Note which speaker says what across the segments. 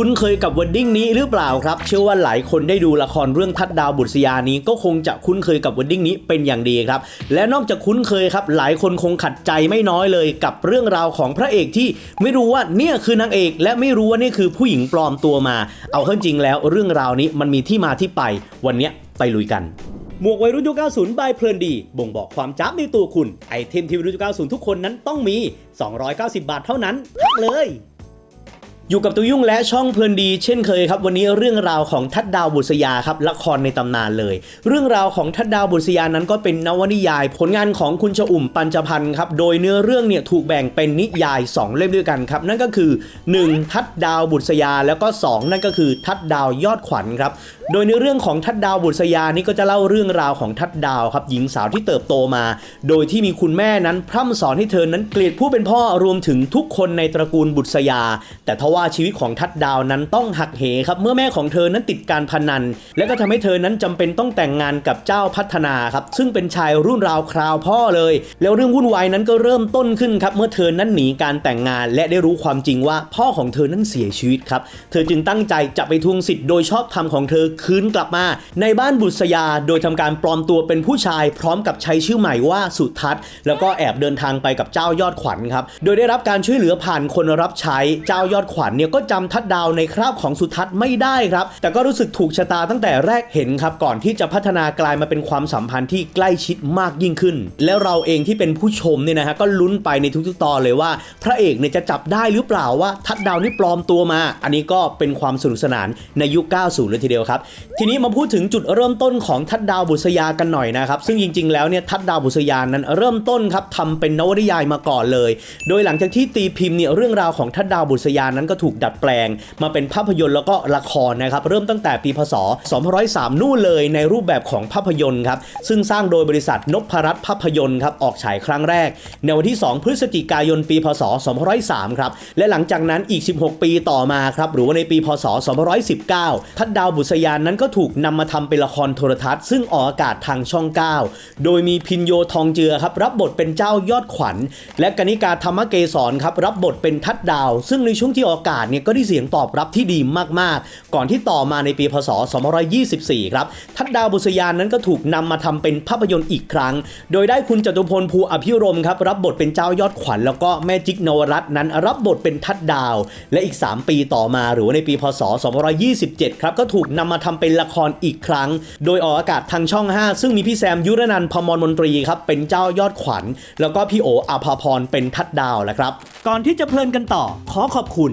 Speaker 1: คุ้นเคยกับวดดิ้งนี้หรือเปล่าครับ เชื่อว่าหลายคนได้ดูละครเรื่องทัดดาวบุษยานี้ก็คงจะคุ้นเคยกับวดดิ้งนี้เป็นอย่างดีครับ และนอกจากคุ้นเคยครับ หลายคนคงขัดใจไม่น้อยเลยกับเรื่องราวของพระเอกที่ไม่รู้ว่าเนี่ยคือนางเอก และไม่รู้ว่านี่คือผู้หญิงปลอมตัวมา เอาเข้าจริงแล้วเรื่องราวนี้มันมีที่มาที่ไป วันนี้ไปลุยกันหมวกวัยรุ่นยุค 90 บายเพลินดี บ่งบอกความจ้าในตัวคุณ ไอเทมที่วัยรุ่นยุค 90 ทุกคนนั้นต้องมี 290 บาทเท่านั้นทักเลย อยู่กับตัวยุ่งและช่องเพลินดีเช่นเคยครับ วันนี้เรื่องราวของทัดดาวบุษยาครับละครในตำนานเลย เรื่องราวของทัดดาวบุษยานั้นก็เป็นนวนิยาย ผลงานของคุณชอุ่มปัญจพันธ์ครับโดยเนื้อเรื่องเนี่ยถูกแบ่งเป็นนิยาย 2 เล่มด้วยกันครับนั่นก็คือ 1. ทัดดาวบุษยาแล้วก็ 2 นั่นก็คือทัดดาวยอดขวัญครับโดยในเรื่องของทัดดาวบุษยานี่ก็จะเล่าเรื่องราวของทัดดาวครับหญิงสาวที่เติบโตมา โดยที่มีคุณแม่นั้นพร่ำสอนให้เธอนั้นเกลียดผู้เป็นพ่อรวมถึงทุกคนในตระกูลบุษยา แต่ทว่าว่าชีวิตของทัดดาวนั้นต้องหักเหครับเมื่อแม่ของเธอนั้นติดการพนัน และก็ทำให้เธอนั้นจำเป็นต้องแต่งงานกับเจ้าพัฒนาครับซึ่งเป็นชายรุ่นราวคราวพ่อเลย แล้วเรื่องวุ่นวายนั้นก็เริ่มต้นขึ้นครับเมื่อเธอนั้นหนีการแต่งงาน และได้รู้ความจริงว่าพ่อของเธอนั้นเสียชีวิตครับเธอจึงตั้งใจจะไปทวงสิทธิ์โดยชอบธรรมของเธอคืนกลับมา ในบ้านบุษยาโดยทำการปลอมตัวเป็นผู้ชาย พร้อมกับใช้ชื่อใหม่ว่าสุทัศน์ แล้วก็แอบเดินทางไปกับเจ้ายอดขวัญครับโดยได้รับการช่วยเหลือผ่านคนรับใช้เจ้ายอดขวัญเนี่ยก็จำทัดดาวในคราบของสุทัศน์ไม่ได้ครับ แต่ก็รู้สึกถูกชะตาตั้งแต่แรกเห็นครับ ก่อนที่จะพัฒนากลายมาเป็นความสัมพันธ์ที่ใกล้ชิดมากยิ่งขึ้น แล้วเราเองที่เป็นผู้ชมเนี่ยนะฮะก็ลุ้นไปในทุกๆตอนเลยว่า พระเอกเนี่ยจะจับได้หรือเปล่าว่าทัดดาวนี่ปลอมตัวมา อันนี้ก็เป็นความสนุกสนานในยุค 90 เลยทีเดียวครับ ทีนี้มาพูดถึงจุดเริ่มต้นของทัดดาวบุษยากันหน่อยนะครับซึ่งจริง ๆ แล้วเนี่ยทัดดาวบุษยานั้นเริ่มต้นครับทำเป็นนวนิยายมาก่อนเลย โดยหลังจากที่ตีพิมพ์เนี่ยเรื่องราวของทัดดาวบุษยานั้นก็ถูกดัดแปลง มาเป็นภาพยนตร์แล้วก็ละครนะครับเริ่มตั้งแต่ปีพศ2503นู่นเลยในรูปแบบของภาพยนตร์ครับซึ่งสร้างโดยบริษัทนพรัตน์ภาพยนตร์ครับออกฉายครั้งแรก ในวันที่ 2 พฤศจิกายนปีพศ2503ครับและหลังจากนั้นอีก 16 ปีต่อมาครับหรือว่าในปีพศ2519ทัดดาวบุษยานนั้นก็ถูกนำมาทำเป็นละครโทรทัศน์ ซึ่งออกอากาศทางช่อง 9 โดยมีพินโยทองเจือครับรับบทเป็นเจ้ายอดขวัญ และกนิกาธรรมเกษรครับรับบทเป็นทัดดาว ซึ่งในช่วงที่ออกกาศเนี่ยก็ได้เสียงตอบรับที่ดีมากๆ ก่อนที่ต่อมาในปีพศ 2524 ครับทัดดาวบุษยานนั้นก็ถูกนำมาทำเป็นภาพยนตร์อีกครั้ง โดยได้คุณจตุพลภูอภิรมย์ครับรับบทเป็นเจ้ายอดขวัญแล้วก็แม่จิกนวรัตน์นั้นรับบทเป็นทัดดาว และอีก 3 ปีต่อมาหรือว่าในปีพศ 2527 ครับก็ถูกนำมาทำเป็นละครอีกครั้ง โดยออกอากาศทางช่อง 5 ซึ่งมีพี่แซมยุรนันพมรมนตรีครับเป็นเจ้ายอดขวัญ แล้วก็พี่โออาภาพรเป็นทัดดาวแหละครับ ก่อนที่จะเพลินกันต่อ ขอขอบคุณ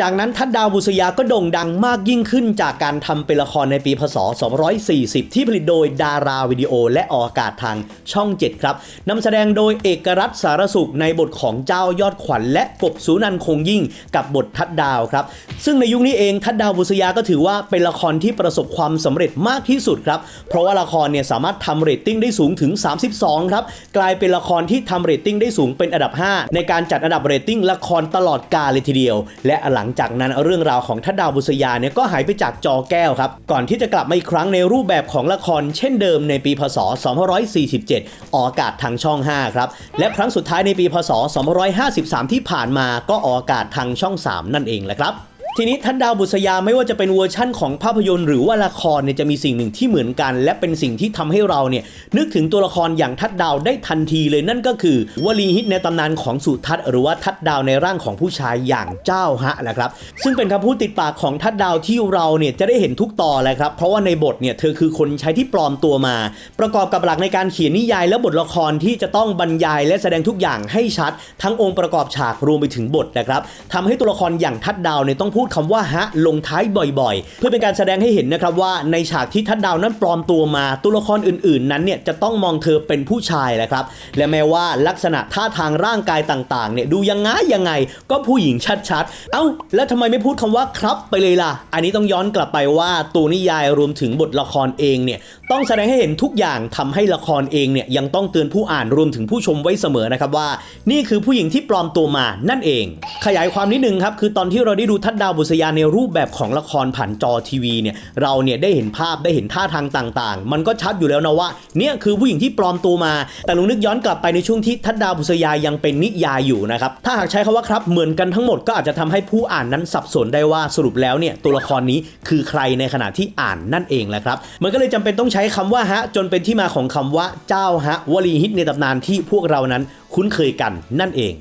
Speaker 1: จากนั้นทัดดาวบุษยาก็โด่งดังมากยิ่งขึ้นจากการทำเป็นละครในปีพศ 240 ที่ผลิตโดยดาราวิดีโอและออกอากาศทางช่อง 7 ครับนำแสดงโดยเอกรัตสารสุขในบทของเจ้ายอดขวัญและกบสุนันคงยิ่งกับบททัดดาวครับ ซึ่งในยุคนี้เองทัดดาวบุษยาก็ถือว่าเป็นละครที่ประสบความสำเร็จมากที่สุดครับ เพราะว่าละครเนี่ยสามารถทำเรตติ้งได้สูงถึง 32 ครับ กลายเป็นละครที่ทำเรตติ้งได้สูงเป็นอันดับ 5 ในการจัดอันดับเรตติ้งละครตลอดกาลเลยทีเดียว และหลังจากนั้นเรื่องราวของทัดดาวบุษยาเนี่ยก็หายไปจากจอแก้วครับ ก่อนที่จะกลับมาอีกครั้งในรูปแบบของละครเช่นเดิมในปีพศ 2547 ออกอากาศทางช่อง 5 ครับ และครั้งสุดท้ายในปีพศ 2553 ที่ผ่านมาก็ออกอากาศทางช่อง 3 นั่นเองแหละครับ ทีนี้ทัดดาวบุษยาไม่ว่าจะเป็นเวอร์ชั่นของภาพยนตร์หรือว่าละครเนี่ยจะมีสิ่งหนึ่งที่เหมือนกัน และเป็นสิ่งที่ทำให้เราเนี่ยนึกถึงตัวละครอย่างทัดดาวได้ทันทีเลยนั่นก็คือวลีฮิตในตำนานของสุทัศน์หรือว่าทัดดาวในร่างของผู้ชายอย่างเจ้าฮะแหละครับซึ่งเป็นคำพูดติดปากของทัดดาวที่เราเนี่ยจะได้เห็นทุกต่อเลยครับเพราะว่าในบทเนี่ยเธอคือคนใช้ที่ปลอมตัวมา ประกอบกับหลักในการเขียนนิยายและบทละครที่จะต้องบรรยายและแสดงทุกอย่างให้ชัด ทั้งองค์ประกอบฉากรวมไปถึงบทนะครับทำให้ตัวละครอย่างทัดดาวเนี่ยต้องพูดพูดคำว่าฮะลงท้ายบ่อยๆ เพื่อเป็นการแสดงให้เห็นนะครับว่าในฉากที่ทัดดาวนั้นปลอมตัวมาตัวละครอื่นๆ นั้นเนี่ยจะต้องมองเธอเป็นผู้ชายแหละครับและแม้ว่าลักษณะท่าทางร่างกายต่างๆเนี่ยดูยังไงยังไงก็ผู้หญิงชัดๆ เอ้า แล้วทำไมไม่พูดคำว่าครับไปเลยล่ะ อันนี้ต้องย้อนกลับไปว่าตัวนิยายรวมถึงบทละครเองเนี่ยต้องแสดงให้เห็นทุกอย่างทำให้ละครเองเนี่ยยังต้องเตือนผู้อ่านรวมถึงผู้ชมไว้เสมอนะครับว่า นี่คือผู้หญิงที่ปลอมตัวมานั่นเอง ขยายความนิดนึงครับคือตอนที่เราได้ดูทัดดาวาบุษยาในรูปแบบของละครผ่านจอทีวีเนี่ยเราเนี่ยได้เห็นภาพได้เห็นท่าทางต่างๆ มันก็ชัดอยู่แล้วนะว่าเนี่ยคือผู้หญิงที่ปลอมตัวมา แต่ลุงนึกย้อนกลับไปในช่วงที่ทัดดาวบุษยายังเป็นนิยายอยู่นะครับถ้าหากใช้คำว่าครับเหมือนกันทั้งหมดก็อาจจะทำให้ผู้อ่านนั้นสับสนได้ว่าสรุปแล้วเนี่ยตัวละครนี้คือใครในขณะที่อ่านนั่นเองแหละครับมันก็เลยจำเป็นต้องใช้คำว่าฮะจนเป็นที่มาของคำว่าเจ้าฮะวลีฮิตในตำนานที่พวกเรานั้นคุ้นเคยกันนั่นเอง